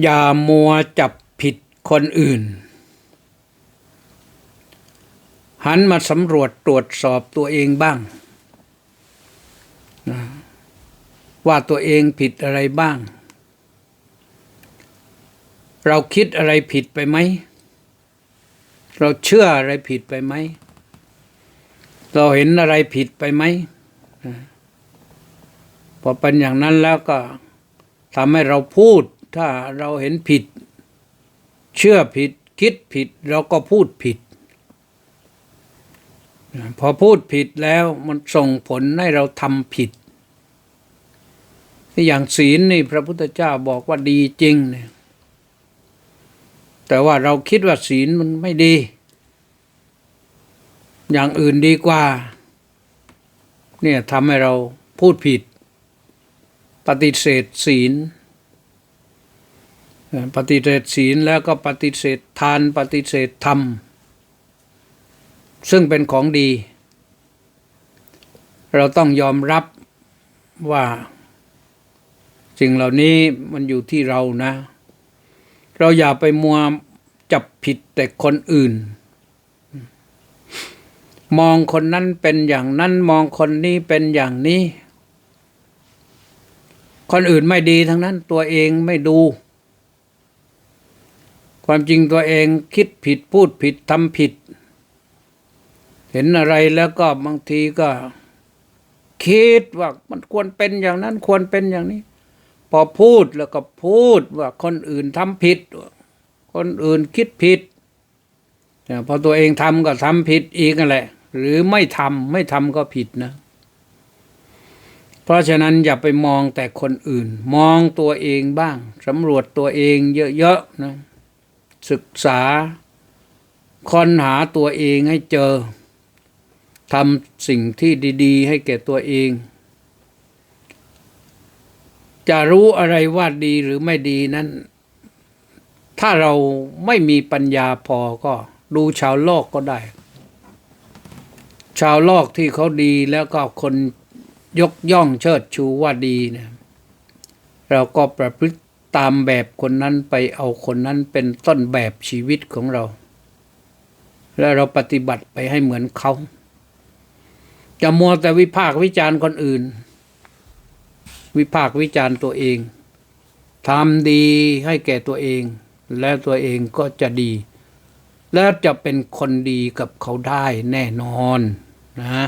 อย่ามัวจับผิดคนอื่น หันมาสำรวจตรวจสอบตัวเองบ้าง ว่าตัวเองผิดอะไรบ้าง เราคิดอะไรผิดไปไหม เราเชื่ออะไรผิดไปไหม เราเห็นอะไรผิดไปไหม พอเป็นอย่างนั้นแล้วก็ทำให้เราพูด ถ้าเราเห็นผิด เชื่อผิดคิดผิดเราก็พูดผิด พอพูดผิดแล้วมันส่งผลให้เราทำผิดอย่างศีลนี่พระพุทธเจ้าบอกว่าดีจริงเนี่ยแต่ว่าเราคิดว่าศีลมันไม่ดี อย่างอื่นดีกว่า เนี่ยทำให้เราพูดผิด ปฏิเสธศีล ปฏิเสธศีลแล้วก็ปฏิเสธทานปฏิเสธธรรม ซึ่งเป็นของดี เราต้องยอมรับว่าสิ่งเหล่านี้มันอยู่ที่เรานะ เราอย่าไปมัวจับผิดแต่คนอื่น มองคนนั้นเป็นอย่างนั้นมองคนนี้เป็นอย่างนี้ คนอื่นไม่ดีทั้งนั้นตัวเองไม่ดู ความจริงตัวเองคิดผิดพูดผิดทำผิด เห็นอะไรแล้วก็บางทีก็ คิดว่ามันควรเป็นอย่างนั้นควรเป็นอย่างนี้ พอพูดแล้วก็พูดว่าคนอื่นทำผิด คนอื่นคิดผิดแต่พอตัวเองทำก็ทำผิดอีกนั่นแหละ หรือไม่ทำไม่ทำก็ผิดนะ เพราะฉะนั้นอย่าไปมองแต่คนอื่น มองตัวเองบ้างสำรวจตัวเองเยอะๆนะ ศึกษา ค้นหาตัวเองให้เจอทำสิ่งที่ดีๆ ให้แก่ตัวเอง จะรู้อะไรว่าดีหรือไม่ดีนั้น ถ้าเราไม่มีปัญญาพอก็ดูชาวโลกก็ได้ ชาวโลกที่เขาดีแล้วก็คนยกย่องเชิดชูว่าดีเนี่ยเราก็ประพฤติ ตามแบบคนนั้นไปเอาคนนั้นเป็นต้นแบบชีวิตของเรา แล้วเราปฏิบัติไปให้เหมือนเขา จะมัวแต่วิพากวิจารณ์คนอื่น วิพากวิจารณ์ตัวเองทำดีให้แก่ตัวเอง แล้วตัวเองก็จะดี แล้วจะเป็นคนดีกับเขาได้แน่นอนนะ